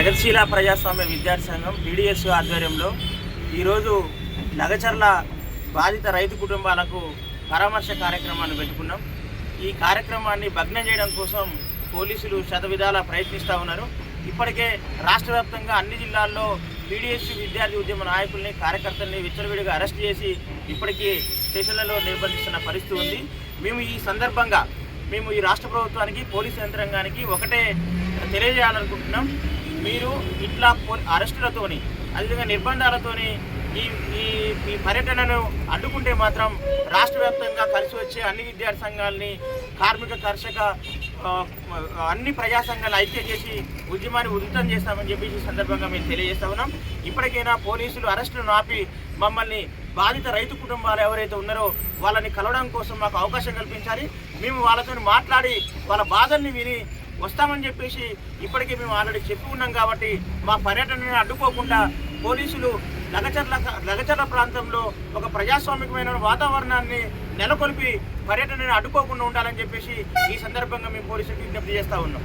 ప్రగతిశీల ప్రజాస్వామ్య విద్యార్థి సంఘం పీడిఎస్ ఆధ్వర్యంలో ఈరోజు నగచర్ల బాధిత రైతు కుటుంబాలకు పరామర్శ కార్యక్రమాన్ని పెట్టుకున్నాం. ఈ కార్యక్రమాన్ని భగ్నం చేయడం కోసం పోలీసులు శతవిధాల ప్రయత్నిస్తూ ఉన్నారు. ఇప్పటికే రాష్ట్ర వ్యాప్తంగా అన్ని జిల్లాల్లో పీడిఎస్ విద్యార్థి ఉద్యమ నాయకుల్ని కార్యకర్తల్ని విచ్చలవిడిగా అరెస్ట్ చేసి ఇప్పటికీ స్టేషన్లలో నిర్బంధిస్తున్న పరిస్థితి ఉంది. మేము ఈ సందర్భంగా మేము ఈ రాష్ట్ర ప్రభుత్వానికి పోలీసు యంత్రాంగానికి ఒకటే తెలియజేయాలనుకుంటున్నాం. మీరు ఇట్లా పో- అరెస్టులతోని అదేవిధంగా నిర్బంధాలతోని ఈ ఈ ఈ పర్యటనను అడ్డుకుంటే మాత్రం రాష్ట్ర వ్యాప్తంగా కలిసి వచ్చే అన్ని విద్యార్థి సంఘాలని కార్మిక కర్షక అన్ని ప్రజా సంఘాలు ఐక్యం చేసి ఉద్యమాన్ని ఉధృతం చేస్తామని చెప్పేసి సందర్భంగా మేము తెలియజేస్తా ఉన్నాం. ఇప్పటికైనా పోలీసులు అరెస్టులను ఆపి మమ్మల్ని బాధిత రైతు కుటుంబాలు ఎవరైతే ఉన్నారో వాళ్ళని కలవడం కోసం మాకు అవకాశం కల్పించాలి. మేము వాళ్ళతో మాట్లాడి వాళ్ళ బాధల్ని విని వస్తామని చెప్పేసి ఇప్పటికే మేము ఆల్రెడీ చెప్పి ఉన్నాం కాబట్టి మా పర్యటనని అడ్డుకోకుండా పోలీసులు లగచర్ల లగచర్ల ప్రాంతంలో ఒక ప్రజాస్వామికమైన వాతావరణాన్ని నెలకొల్పి పర్యటనని అడ్డుకోకుండా ఉండాలని చెప్పేసి ఈ సందర్భంగా మేము పోలీసులకు విజ్ఞప్తి చేస్తా ఉన్నాం.